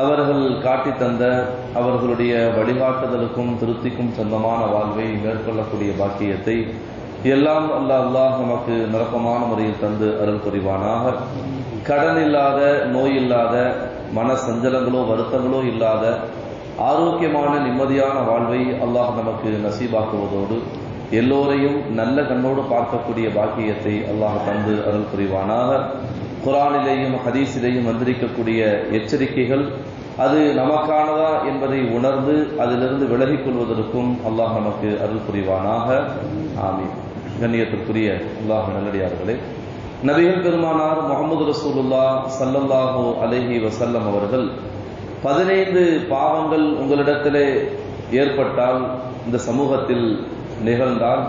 அவர்கள் காட்டி தந்த அவர்களுடைய வழிகாட்டுதலுக்கும் திருப்திக்கும் சொந்தமான வாழ்வை மேற்கொள்ளக்கூடிய பாக்கியத்தை எல்லாம் அல்லாஹ் அல்லாஹ் நமக்கு நிரப்பமான முறையில் தந்து அருள் புரிவானாக. கடன் இல்லாத நோய் இல்லாத மன சஞ்சலங்களோ வருத்தங்களோ இல்லாத ஆரோக்கியமான நிம்மதியான வாழ்வை அல்லாஹ் நமக்கு நசீபாக்குவதோடு எல்லோரையும் நல்ல கண்ணோடு பார்க்கக்கூடிய பாக்கியத்தை அல்லாஹ் தந்து அருள் புரிவானாக. குரானிலேயும் ஹதீஸிலேயும் வந்திருக்கக்கூடிய எச்சரிக்கைகள் அது நமக்கானதா என்பதை உணர்ந்து அதிலிருந்து விலகிக் கொள்வதற்கும் அல்லாஹ் நமக்கு அருள் புரிவானாக. ஆமி கண்ணியத்திற்குரிய அல்லாஹ் நல்லடியார்களே நபிகள் பெருமானார் முகமது ரசூலுல்லா சல்லல்லாஹு அலஹி வசல்லம் அவர்கள் பதினைந்து பாவங்கள் உங்களிடத்திலே ஏற்பட்டால் இந்த சமூகத்தில் நிகழ்ந்தால்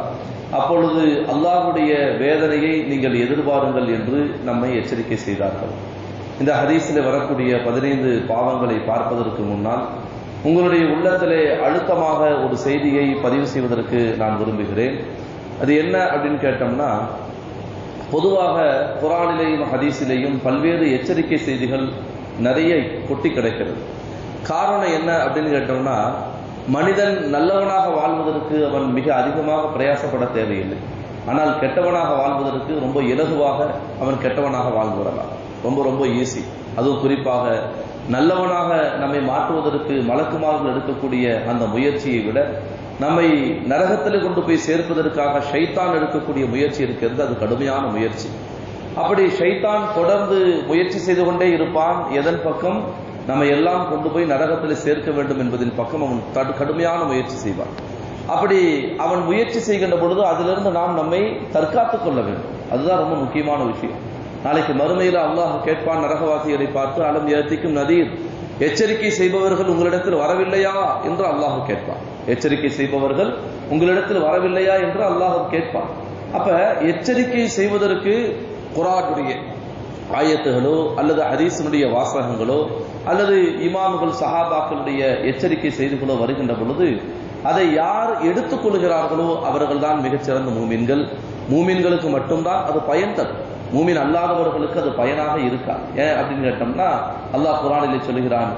அப்பொழுது அல்லாஹுடைய வேதனையை நீங்கள் எதிர்பாருங்கள் என்று நம்மை எச்சரிக்கை செய்தார்கள். இந்த ஹதீஸில் வரக்கூடிய பதினைந்து பாவங்களை பார்ப்பதற்கு முன்னால் உங்களுடைய உள்ளத்திலே அழுத்தமாக ஒரு செய்தியை பதிவு செய்வதற்கு நான் விரும்புகிறேன். அது என்ன அப்படின்னு கேட்டோம்னா பொதுவாக குரானிலேயும் ஹதீஸிலேயும் பல்வேறு எச்சரிக்கை செய்திகள் நிறைய கொட்டி கிடைக்கிறது. காரணம் என்ன அப்படின்னு கேட்டோம்னா மனிதன் நல்லவனாக வாழ்வதற்கு அவன் மிக அதிகமாக பிரயாசப்பட தேவையில்லை. ஆனால் கெட்டவனாக வாழ்வதற்கு ரொம்ப இலகுவாக அவன் கெட்டவனாக வாழ்ந்து வரலாம். ரொம்ப ரொம்ப ஈஸி அதுவும் குறிப்பாக நல்லவனாக நம்மை மாற்றுவதற்கு மலக்குமார்கள் எடுக்கக்கூடிய அந்த முயற்சியை விட நம்மை நரகத்தில் கொண்டு போய் சேர்ப்பதற்காக ஷைத்தான் எடுக்கக்கூடிய முயற்சி இருக்கிறது. அது கடுமையான முயற்சி. அப்படி ஷைத்தான் தொடர்ந்து முயற்சி செய்து கொண்டே இருப்பான். எதன் பக்கம்? நம்ம எல்லாம் கொண்டு போய் நரகத்தில் சேர்க்க வேண்டும் என்பதின் பக்கம் அவன் கடுமையான முயற்சி செய்வான். அப்படி அவன் முயற்சி செய்கின்ற பொழுது அதிலிருந்து நாம் நம்மை தற்காத்துக் கொள்ள வேண்டும். அதுதான் ரொம்ப முக்கியமான விஷயம். நாளைக்கு மறுமையில் அல்லாஹ் கேட்பான் நரகவாசிகளை பார்த்து அலம் ஏத்திக்கும் நதீர் எச்சரிக்கை செய்பவர்கள் உங்களிடத்தில் வரவில்லையா? என்று அல்லாஹ் கேட்பான். எச்சரிக்கை செய்பவர்கள் உங்களிடத்தில் வரவில்லையா என்று அல்லாஹ் கேட்பான். அப்ப எச்சரிக்கை செய்வதற்கு குரானுடைய ஆயத்துகளோ அல்லது ஹதீசனுடைய வாசகங்களோ அல்லது இமாம்கள் சஹாபாக்களுடைய எச்சரிக்கை செய்திகளோ வருகின்ற பொழுது அதை யார் எடுத்துக்கொள்கிறார்களோ அவர்கள் தான் மிகச்சிறந்த மூமின்கள். மூமின்களுக்கு மட்டும்தான் அது பயன் தரும். மூமின் அல்லாதவர்களுக்கு அது பயனாக இருக்கா ஏன் அப்படின்னு கேட்டோம்னா அல்லாஹ் குரானிலே சொல்கிறான்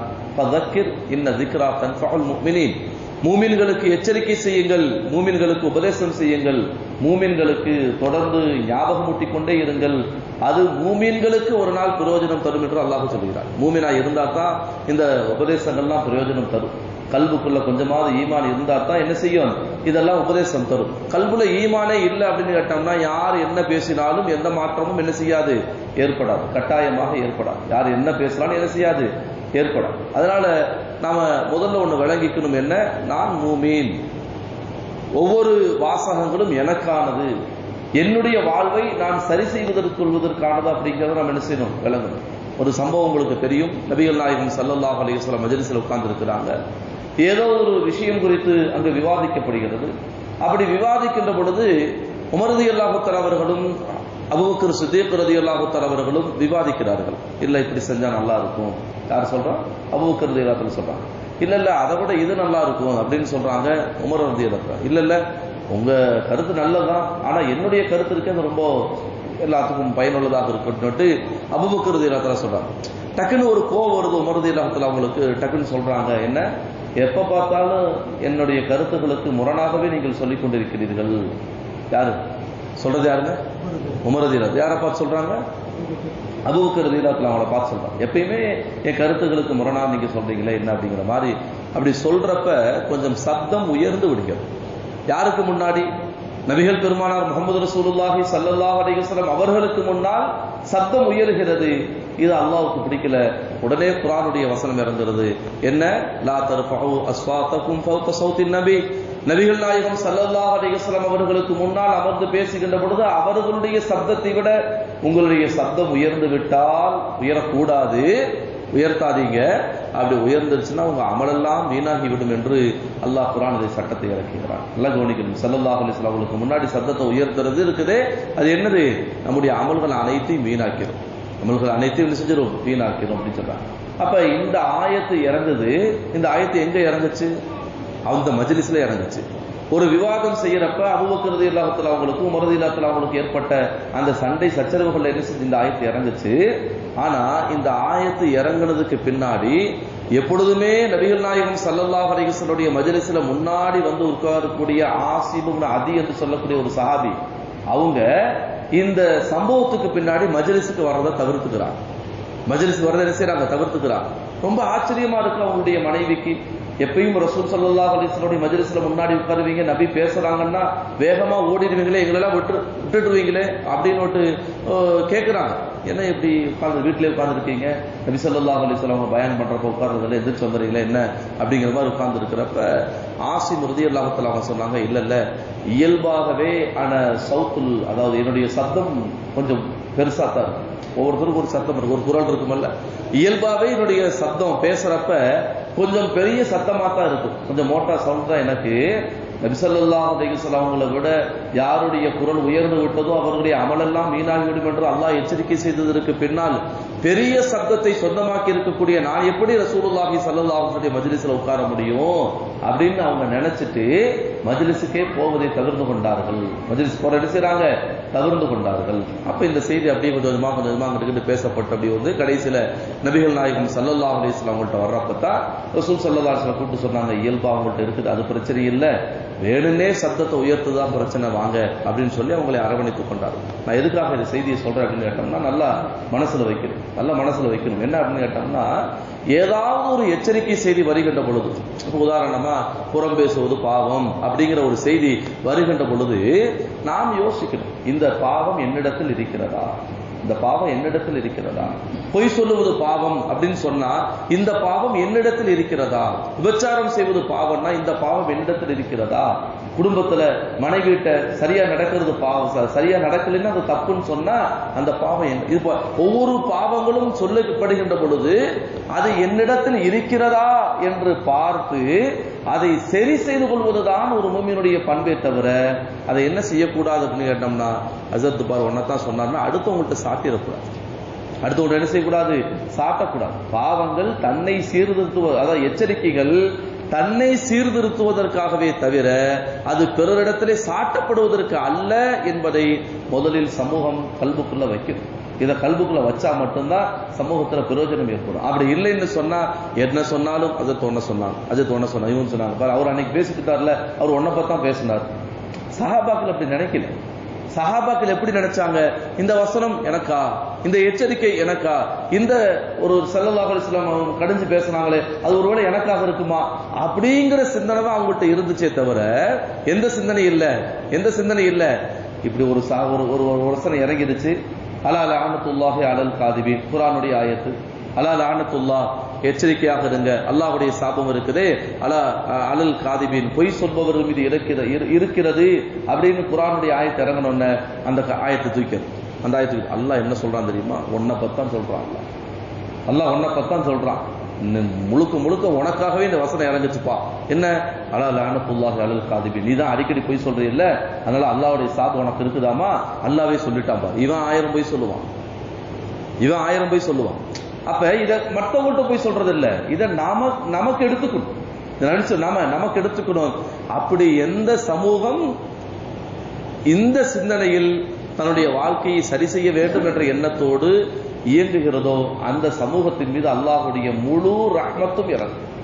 இன்ன திக்ரா தன்ஃபுல் முஃமினீன். மூமின்களுக்கு எச்சரிக்கை செய்யுங்கள் மூமின்களுக்கு உபதேசம் செய்யுங்கள் மூமின்களுக்கு தொடர்ந்து ஞாபகமூட்டி கொண்டே இருங்கள் அது மூமீன்களுக்கு ஒரு நாள் பிரயோஜனம் தரும் என்று அல்லாஹ் சொல்கிறார் மூமினா இருந்தா தான் இந்த உபதேசங்கள்லாம் பிரயோஜனம் தரும். கல்புக்குள்ள கொஞ்சமாவது ஈமான் இருந்தா தான் என்ன செய்யும்? இதெல்லாம் உபதேசம் தரும். கல்புல ஈமானே இல்லை அப்படின்னு கேட்டோம்னா யார் என்ன பேசினாலும் எந்த மாற்றமும் என்ன செய்யாது? ஏற்படாது. கட்டாயமாக ஏற்படாது. யார் என்ன பேசினாலும் என்ன செய்யாது? ஏற்படும் அதனால நாம முதல்ல ஒன்று விளங்கிக்கணும் என்ன? நான் மூமீன். ஒவ்வொரு வாசகங்களும் எனக்கானது. என்னுடைய வாழ்வை நான் சரி செய்வதற்கு கொள்வதற்கானது அப்படிங்கிறத நம்ம என்ன செய்யணும்? விளங்கணும். ஒரு சம்பவம் உங்களுக்கு தெரியும். நபிகள் நாயகம் சல்லல்லாஹ் அலிஸ்லாம் மஜலிசில் உட்கார்ந்து இருக்கிறாங்க ஏதோ ஒரு விஷயம் குறித்து அங்கு விவாதிக்கப்படுகிறது. அப்படி விவாதிக்கின்ற பொழுது உமரதி அல்லாஹுத்தர் அவர்களும் அபுபக்கர் சுதீப் ரதி அல்லாஹுத்தர் அவர்களும் விவாதிக்கிறார்கள். இல்லை இப்படி செஞ்சா நல்லா இருக்கும். யார் சொல்கிறான் அபுபக்கர் ரதி அல்லாத்தில் சொல்றாங்க இல்ல இல்ல அதை விட இது நல்லா இருக்கும் அப்படின்னு சொல்றாங்க உமர் ரதி அல்லா இல்ல இல்ல உங்க கருத்து நல்லதுதான். ஆனா என்னுடைய கருத்து இருக்கு அது ரொம்ப எல்லாத்துக்கும் பயனுள்ளதாக இருக்குன்னு அபுபக்கர் ரதி சொல்றாங்க. டக்குன்னு ஒரு கோவம் வருது உமரதி இல்லாமத்துல அவங்களுக்கு டக்குன்னு சொல்றாங்க. என்ன? எப்ப பார்த்தாலும் என்னுடைய கருத்துக்களுக்கு முரணாகவே நீங்கள் சொல்லிக் கொண்டிருக்கிறீர்கள். யாரு? சொல்றது யாருங்க? உமரதீரத் யாரை பார்த்து சொல்றாங்க? அபுபக்கர் ரதீலாத்துல அவங்கள பார்த்து சொல்றாங்க. எப்பயுமே என் கருத்துக்களுக்கு முரணா நீங்க சொல்றீங்களே என்ன அப்படிங்கிற மாதிரி. அப்படி சொல்றப்ப கொஞ்சம் சப்தம் உயர்ந்து விடுகிறது. யாருக்கு முன்னாடி? நபிகள் பெருமானார் முகமது ரசூலுல்லாஹி சல்லல்லாஹ் அலைஹிஸ்ஸலாம் அவர்களுக்கு முன்னால் சத்தம் உயர்கிறது. இது அல்லாவுக்கு பிடிக்கல. உடனே குரானுடைய வசனம் இறங்குறது என்ன? லா தர்ஃபஹு அஸ்வாத்தகும் ஃபௌக சௌத்தின் நபி. நபிகள் நாயகம் சல்லல்லாஹ் அலைஹிஸ்ஸலாம் அவர்களுக்கு முன்னால் அமர்ந்து பேசுகின்ற பொழுது அவர்களுடைய சப்தத்தை விட உங்களுடைய சப்தம் உயர்ந்து விட்டால் உயரக்கூடாது. உயர்த்தாதீங்க. அப்படி உயர்ந்துருச்சுன்னா உங்க அமலெல்லாம் வீணாகி விடும் என்று அல்லாஹ் குரான் இதை சட்டத்தை இறக்குகிறான். நல்லா கவனிக்கணும். சல்லல்லாஹ் அலைஹி அவங்களுக்கு முன்னாடி சத்தத்தை உயர்த்துறது இருக்குதே. அது என்னது? நம்முடைய அமல்கள் அனைத்தையும் வீணாக்கிறோம் அமல்கள் அனைத்தையும் என்ன செஞ்சிடும் வீணாக்கிறோம் அப்படின்னு சொல்றாங்க. அப்ப இந்த ஆயத்து இறங்குது இந்த ஆயத்து எங்க இறங்குச்சு அந்த மஜிலிஸ்ல இறங்குச்சு ஒரு விவாதம் செய்யறப்ப அபுபக்கரது இல்லாத்துல அவங்களுக்கும் மருதி இல்லாத்துல அவங்களுக்கு ஏற்பட்ட அந்த சண்டை சச்சரவுகள் என்ன செஞ்சு இந்த ஆயத்து இறங்குச்சு ஆனா இந்த ஆயத்து இறங்குனதுக்கு பின்னாடி எப்பொழுதுமே நபிகள் நாயகம் சல்லல்லாஹு அலைஹி வஸல்லுடைய முன்னாடி வந்து உட்காரக்கூடிய ஆசிபுன் அதி என்று சொல்லக்கூடிய ஒரு சஹாபி அவங்க இந்த சம்பவத்துக்கு பின்னாடி மஜ்லிஸுக்கு வர்றதை தவிர்த்துக்கிறாங்க. மஜ்லிஸ் வர்றதை என்ன செய்யறாங்க தவிர்த்துக்கிறாங்க. ரொம்ப ஆச்சரியமா இருக்கு அவங்களுடைய மனைவிக்கு. எப்பயும் ரசூல் சல்லா அலைஹி வஸல்லுடைய முன்னாடி உட்காருவீங்க நபி பேசுறாங்கன்னா வேகமா ஓடிடுவீங்களே எங்களெல்லாம் விட்டு விட்டுடுவீங்களே அப்படின்னு கேட்குறாங்க என்ன இப்படி உட்கார்ந்து வீட்டிலே உட்கார்ந்துருக்கீங்க? நபிசல்லா அலிஸ்லாம் அவங்க பயன் பண்ணுறப்ப உட்கார்றதுல எதிர்த்து வந்துடுறீங்களா என்ன? அப்படிங்கிற மாதிரி உட்கார்ந்து இருக்கிறப்ப ஆசி மிருதி இல்லாமத்தில் அவங்க சொன்னாங்க இல்லை இல்லை. இயல்பாகவே ஆன சவுத்துல் அதாவது என்னுடைய சத்தம் கொஞ்சம் பெருசாக தான் இருக்கும். ஒவ்வொருத்தருக்கும் ஒரு சத்தம் இருக்கு ஒரு குரல் இருக்குமல்ல. இயல்பாகவே என்னுடைய சத்தம் பேசுறப்ப கொஞ்சம் பெரிய சத்தமாக தான் இருக்கும். கொஞ்சம் மோட்டா சவுண்ட் தான் எனக்கு. நபிசல்லாஹ் அலைஹிஸ்ஸலாம் அவங்களை விட யாருடைய குரல் உயர்ந்து விட்டதோ அவர்களுடைய அமலெல்லாம் வீணாகிவிடும் என்று அல்லாஹ் எச்சரிக்கை செய்ததற்கு பின்னால் பெரிய சப்தத்தை சொந்தமாக்கி இருக்கக்கூடிய நான் எப்படி ரசூலுல்லாஹி சல்லாஹுடைய மஜ்லிஸ்ல உட்கார முடியும்? அப்படின்னு அவங்க நினைச்சிட்டு மஜ்லிஸுக்கே போவதை தவிர்த்து கொண்டார்கள். மஜ்லிஸ் போற என்ன செய்யறாங்க தவிர்த்து கொண்டார்கள். அப்ப இந்த செய்தி அப்படியே கொஞ்சம் கொஞ்சமா கொஞ்சம் கொஞ்சமா அங்கிட்டு பேசப்பட்டு அப்படி வந்து கடைசியில நபிகள் நாயகம் சல்லல்லா அலைஹி வஸல்லம் அவங்கள்ட்ட வர்றப்ப தான் ரசூல் சல்லல்லாஹு கூப்பிட்டு சொன்னாங்க இயல்பா அவங்கள்ட்ட இருக்குது அது பிரச்சனை இல்லை. வேணும்னே சத்தத்தை உயர்த்துதான் பிரச்சனை வாங்க அப்படின்னு சொல்லி அவங்களை அரவணைத்துக் கொண்டார். நான் எதுக்காக இந்த செய்தியை சொல்றேன் அப்படின்னு கேட்டோம்னா நல்லா மனசுல வைக்கணும். நல்லா மனசுல வைக்கணும். என்ன அப்படின்னு கேட்டோம்னா ஏதாவது ஒரு எச்சரிக்கை செய்தி வருகின்ற பொழுது உதாரணமா புறம் பேசுவது பாவம் அப்படிங்கிற ஒரு செய்தி வருகின்ற பொழுது நாம் யோசிக்கணும் இந்த பாவம் என்னிடத்தில் இருக்கிறதா? இந்த பாவம் என்னிடத்தில் இருக்கிறதா? பொய் சொல்லுவது பாவம் அப்படின்னு சொன்னா இந்த பாவம் என்னிடத்தில் இருக்கிறதா? விபச்சாரம் செய்வது பாவம்னா இந்த பாவம் என்னிடத்தில் இருக்கிறதா? குடும்பத்துல மனைவிட்ட சரியா நடக்கிறது பாவம் சரியா நடக்கலைன்னா அது தப்புன்னு சொன்னா அந்த பாவம் என்ன- இது பா- ஒவ்வொரு பாவங்களும் சொல்லப்படுகின்ற பொழுது அது என்னிடத்தில் இருக்கிறதா என்று பார்த்து அதை சரி செய்து கொள்வதுதான் ஒரு மூமியினுடைய பண்பே தவிர அதை என்ன செய்யக்கூடாது அப்படின்னு கேட்டோம்னா அசத்து பார் ஒன்னதான் சொன்னார்னா அடுத்தவங்கள்ட்ட சாட்டிடக்கூடாது அடுத்தவங்க என்ன செய்யக்கூடாது? சாட்டக்கூடாது பாவங்கள் தன்னை சீர்திருத்துவ அதாவது எச்சரிக்கைகள் தன்னை சீர்திருத்துவதற்காகவே தவிர அது பிறரிடத்திலே சாட்டப்படுவதற்கு அல்ல என்பதை முதலில் சமூகம் கல்புக்குள்ள வைக்கிறது இதை கல்புக்குள்ள வச்சா மட்டும்தான் சமூகத்துல பிரயோஜனம் ஏற்படும். அப்படி இல்லைன்னு சொன்னா என்ன சொன்னாலும் அதை தோண சொன்னாங்க அது தோண சொன்னாங்க இவன் சொன்னாங்க பாரு அவர் அன்னைக்கு பேசிக்கிட்டார்ல அவர் ஒன்ன பார்த்தா பேசினார். சஹாபாக்கள் அப்படி நினைக்கல. சஹாபாக்கள் எப்படி நினைச்சாங்க? இந்த வசனம் எனக்கா? இந்த எச்சரிக்கை எனக்கா? இந்த ஒரு சல்லல்லாஹு அலைஹி கடிஞ்சு பேசுனாங்களே அது ஒருவேளை எனக்காக இருக்குமா? அப்படிங்கிற சிந்தனை தான் அவங்ககிட்ட இருந்துச்சே தவிர எந்த சிந்தனை இல்லை? எந்த சிந்தனை இல்லை? இப்படி ஒரு சா ஒரு ஒரு ஒரு வசனம் இறங்கிடுச்சு. அலா லானத்துல்லாஹி அலல் காதிபி குரானுடைய ஆயத்து. அலா லானத்துல்லா எச்சரிக்கையாக இருங்க. அல்லாஹுடைய சாபம் இருக்குதே. அலா அலல் காதிபின். பொய் சொல்பவர்கள் மீது இருக்கிற இரு- இருக்கிறது அப்படின்னு குரானுடைய ஆயத்தை இறங்கணும்னு அந்த க- ஆயத்தை தூக்கிறது அந்த ஆயத்துக்கு அல்லாஹ் என்ன சொல்றான் தெரியுமா? ஒன்னை பத்தான் சொல்றான் அல்லாஹ். அல்லாஹ் ஒன்னை பத்தான் சொல்றான். முழுக்க முழுக்க உனக்காகவே இந்த வசனம் இறங்குச்சுப்பா. என்ன? அலா லானத்துல்லாஹி அலல் காதிபி நீ தான் அடிக்கடி பொய் சொல்ற இல்ல? அதனால அல்லாவுடைய சாபம் உனக்கு இருக்குதாமா? அல்லாவே சொல்லிட்டான் பாரு. இவன் ஆயிரம் போய் சொல்லுவான். இவன் ஆயிரம் போய் சொல்லுவான். அப்ப இத மற்றவங்கள்ட்ட போய் சொல்றது இல்ல. இத நாம நமக்கு எடுத்துக்கணும். நினைச்சு நாம நமக்கு எடுத்துக்கணும். அப்படி எந்த சமூகம் இந்த சிந்தனையில் தன்னுடைய வாழ்க்கையை சரி செய்ய வேண்டும் என்ற எண்ணத்தோடு இயங்குகிறதோ அந்த சமூகத்தின் மீது அல்லாஹுடைய முழு ரஹ்மத்தும் இறங்கும்.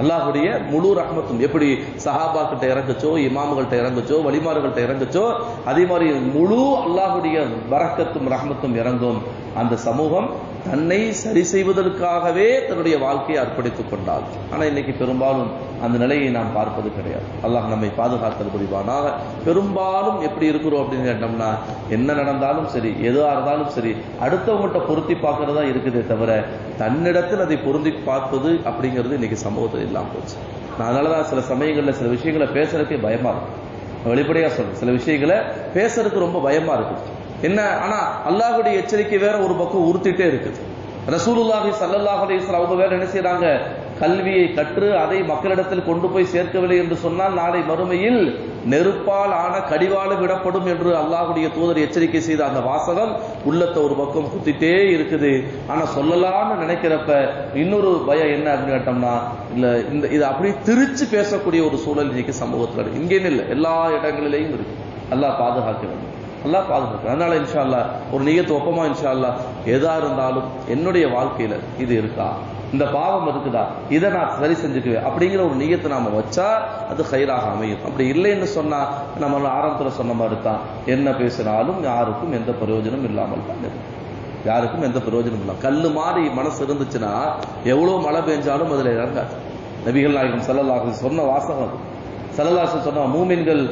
அல்லாஹுடைய முழு ரஹ்மத்தும். எப்படி சஹாபாக்கிட்ட இறங்குச்சோ இமாம்கள்ட்ட இறங்குச்சோ வலிமார்கள்ட்ட இறங்குச்சோ அதே மாதிரி முழு அல்லாஹுடைய வரக்கத்தும் ரஹ்மத்தும் இறங்கும். அந்த சமூகம் தன்னை சரி செய்வதற்காகவே தன்னுடைய வாழ்க்கையை அர்ப்பணித்துக் கொண்டார் ஆனால் இன்னைக்கு பெரும்பாலும் அந்த நிலையை நாம் பார்ப்பது கிடையாது. அல்லாஹ் நம்மை பாதுகாத்தல் புரிவானாக. பெரும்பாலும் எப்படி இருக்கிறோம் அப்படின்னு கேட்டோம்னா என்ன நடந்தாலும் சரி எதுவாக இருந்தாலும் சரி அடுத்தவங்கள்ட்ட பொருத்தி பார்க்கறதா இருக்குதே தவிர தன்னிடத்தில் அதை பொருந்தி பார்ப்பது அப்படிங்கிறது இன்னைக்கு சமூகத்தில் இல்லாம போச்சு. நான் அதனாலதான் சில சமயங்கள்ல சில விஷயங்களை பேசுறதுக்கே பயமா இருக்கும் வெளிப்படையாக வெளிப்படையா சொல்றேன். சில விஷயங்களை பேசுறதுக்கு ரொம்ப பயமா இருக்குது என்ன? ஆனா அல்லாஹுடைய எச்சரிக்கை வேற ஒரு பக்கம் உறுத்திட்டே இருக்குது. ரசூலுல்லாஹி சல்லல்லாஹ் அவங்க வேற என்ன செய்றாங்க? கல்வியை கற்று அதை மக்களிடத்தில் கொண்டு போய் சேர்க்கவில்லை என்று சொன்னால் நாளை மறுமையில் நெருப்பால் ஆன கடிவாளம் விடப்படும் என்று அல்லாஹுடைய தூதர் எச்சரிக்கை செய்த அந்த வாசகம் உள்ளத்தை ஒரு பக்கம் குத்திட்டே இருக்குது. ஆனா சொல்லலாம்னு நினைக்கிறப்ப இன்னொரு பயம் என்ன அப்படின்னு கேட்டோம்னா இல்ல இந்த இது அப்படியே திரிச்சு பேசக்கூடிய ஒரு சூழல் இன்னைக்கு சமூகத்தில் இருக்கு. இங்கேன்னு இல்லை எல்லா இடங்களிலேயும் இருக்கு. நல்லா பாதுகாக்க வேண்டும். நல்லா பாதுகாக்க அதனால இன்ஷா அல்லாஹ் ஒரு நியத்து ஒப்பமா இன்ஷா அல்லாஹ் எதா இருந்தாலும் என்னுடைய வாழ்க்கையில இது இருக்கா? இந்த பாவம் இருக்குதா? இதை நான் சரி செஞ்சுக்குவேன். அப்படிங்கிற ஒரு நியத்தை நாம வச்சா அது ஹைராக அமையும். அப்படி இல்லைன்னு சொன்னா நம்ம ஆரம்பத்தில் சொன்ன மாதிரி தான் என்ன பேசினாலும் யாருக்கும் எந்த பிரயோஜனம் இல்லாமல் தான் இருக்கும் யாருக்கும் எந்த பிரயோஜனம் இல்லை கல் மாதிரி மனசு இருந்துச்சுன்னா எவ்வளோ மழை பெஞ்சாலும் அதில் இறங்காது. நபிகள் நாயகம் செல்லலாக சொன்ன வாசகம் அது. சொன்னா மூமின்கள்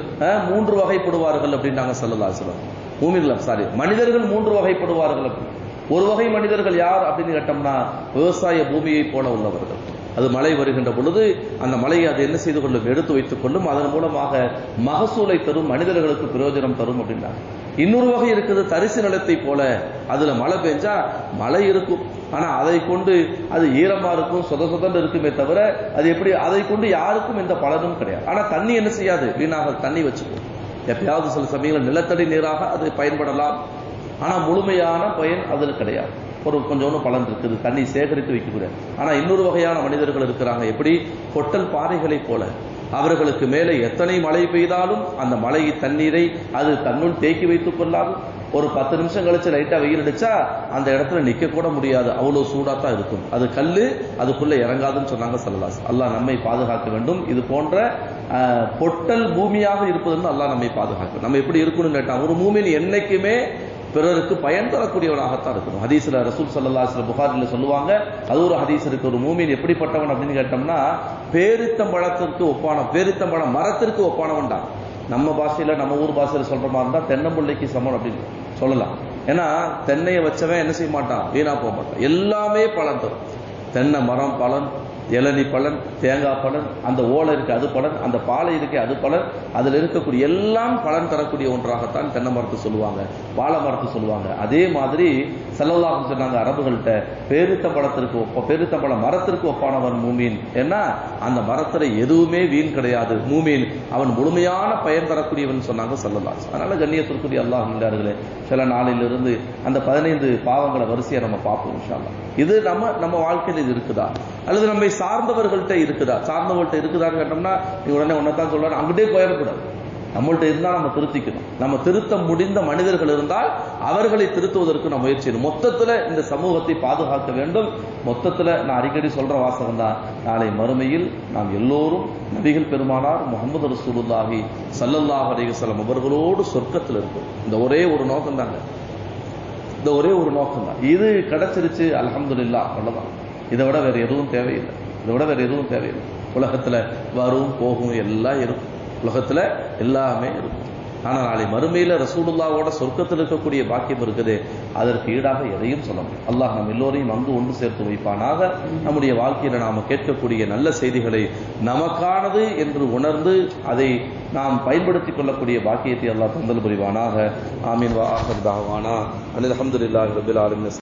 மூன்று வகைப்படுவார்கள் அப்படின்னாங்க சல்லல்லாசலம் மூமின்கள் சாரி மனிதர்கள் மூன்று வகைப்படுவார்கள் அப்படி ஒரு வகை மனிதர்கள் யார் அப்படின்னு கேட்டோம்னா விவசாய பூமியை போல உள்ளவர்கள். அது மழை வருகின்ற பொழுது அந்த மழையை அது என்ன செய்து கொள்ளும்? எடுத்து வைத்துக் கொள்ளும். அதன் மூலமாக மகசூலை தரும் மனிதர்களுக்கு பிரயோஜனம் தரும் அப்படின்னா இன்னொரு வகை இருக்குது தரிசு நிலத்தை போல. அதுல மழை பெஞ்சா மழை இருக்கும். ஆனா அதை கொண்டு அது ஈரமா இருக்கும் சொத சொதன்னு இருக்குமே தவிர அது எப்படி? அதை கொண்டு யாருக்கும் எந்த பலனும் கிடையாது. ஆனா தண்ணி என்ன செய்யாது? வீணாக தண்ணி வச்சுக்கும். எப்பயாவது சில சமயங்கள் நிலத்தடி நீராக அது பயன்படலாம். ஆனா முழுமையான பயன் அதில் கிடையாது. ஒரு கொஞ்சோண்டு பலன் இருக்குது தண்ணி சேகரித்து வைக்கக்கூடிய. ஆனா இன்னொரு வகையான மனிதர்கள் இருக்கிறாங்க. எப்படி? கொட்டல் பாறைகளைப் போல. அவர்களுக்கு மேலே எத்தனை மழை பெய்தாலும் அந்த மழை தண்ணீரை அது தன்னுள் தேக்கி வைத்துக் கொள்ளாது. ஒரு பத்து நிமிஷம் கழிச்சு லைட்டா வெயில் அடிச்சா அந்த இடத்துல நிக்க கூட முடியாது. அவ்வளவு சூடா தான் இருக்கும். அது கல்லு அதுக்குள்ள இறங்காதுன்னு சொன்னாங்க சல்லாஸ் அல்லாஹ் நம்மை பாதுகாக்க வேண்டும். இது போன்ற பொட்டல் பூமியாக இருப்பதுன்னு அல்லாஹ் நம்மை பாதுகாக்கும். நம்ம எப்படி இருக்கணும்னு கேட்டா ஒரு மூமின் என்னைக்குமே பிறருக்கு பயன் தரக்கூடியவனாகத்தான் இருக்கணும். ஹதீஸ்ல ரசூல் சல்லா சில புகாரில் சொல்லுவாங்க அது ஒரு ஹதீஸ் இருக்கு. ஒரு மூமின் எப்படிப்பட்டவன் அப்படின்னு கேட்டோம்னா பேரித்தம்பழத்திற்கு ஒப்பான பேரித்தம்பழம் மரத்திற்கு ஒப்பானவன் தான். நம்ம பாஷையில நம்ம ஊர் பாஷையில சொல்ற மாதிரி இருந்தா தென்னம்பிள்ளைக்கு சமம் அப்படின்னு சொல்லலாம். ஏன்னா தென்னையை வச்சவன் என்ன செய்ய மாட்டான்? வீணா போக மாட்டான். எல்லாமே பலன் தரும். தென்னை மரம் பலன் இளநி பலன் தேங்காய் பலன் அந்த ஓலை இருக்கு அது பலன் அந்த பாலை இருக்கு அது பலன் அதில் இருக்கக்கூடிய எல்லாம் பலன் தரக்கூடிய ஒன்றாகத்தான் தென்னை மரத்தை சொல்லுவாங்க வாழை மரத்தை சொல்லுவாங்க. அதே மாதிரி செல்லல்லாஹு சொன்னாங்க அரபுகள்கிட்ட பேரித்தம்பழத்திற்கு ஒப்ப பேரித்தம்பழ மரத்திற்கு ஒப்பானவன் மூமீன். ஏன்னா அந்த மரத்தில் எதுவுமே வீண் கிடையாது. மூமீன் அவன் முழுமையான பயன் தரக்கூடியவன் சொன்னாங்க செல்லலாம் அதனால கண்ணியத்திற்குரிய அல்லாஹ் நின்றார்களே சில நாளிலிருந்து அந்த பதினைந்து பாவங்களை வரிசையை நம்ம பார்ப்போம் விஷயம் இது நம்ம நம்ம வாழ்க்கையில் இது இருக்குதா? அல்லது நம்மை சார்ந்தவர்கள்ட்ட இருக்குதா? சார்ந்தவர்கள்ட்ட இருக்குதான்னு கேட்டோம்னா நீ உடனே ஒன்னதான் சொல்லணும் அங்கிட்டே போயிடக்கூடாது. நம்மள்ட்ட இருந்தா நம்ம திருத்திக்கணும். நம்ம திருத்த முடிந்த மனிதர்கள் இருந்தால் அவர்களை திருத்துவதற்கு நம்ம முயற்சி மொத்தத்துல இந்த சமூகத்தை பாதுகாக்க வேண்டும். மொத்தத்துல நான் அடிக்கடி சொல்ற வாசகம் தான் நாளை மறுமையில் நாம் எல்லோரும் நபிகள் பெருமானார் முகமது ரசூலுல்லாஹி சல்லல்லாஹ் அலிகசலம் அவர்களோடு சொர்க்கத்தில் இருக்கும் இந்த ஒரே ஒரு நோக்கம் தாங்க இந்த ஒரே ஒரு நோக்கம் தான் இது கிடைச்சிருச்சு அல்ஹம்துலில்லாஹ் அவ்வளவுதான். இதை விட வேற எதுவும் தேவையில்லை. இதை விட வேற எதுவும் தேவையில்லை. உலகத்துல வரும் போகும் எல்லாம் இருக்கும். உலகத்துல எல்லாமே இருக்கும். ஆனா நாளை மறுமையில ரசூலுல்லாவோட சொர்க்கத்தில் இருக்கக்கூடிய பாக்கியம் இருக்குது. அதற்கு ஈடாக எதையும் சொல்ல முடியும் அல்லாஹ் நம் எல்லோரையும் அங்கு ஒன்று சேர்த்து வைப்பானாக. நம்முடைய வாழ்க்கையில நாம கேட்கக்கூடிய நல்ல செய்திகளை நமக்கானது என்று உணர்ந்து அதை நாம் பயன்படுத்திக் கொள்ளக்கூடிய பாக்கியத்தை அல்லாஹ் தந்தல் புரிவானாக. ஆமீன் வா ஆஹர் தாவானா. அனில் அஹமதுல்லாஹ் ரபில் ஆலமின்.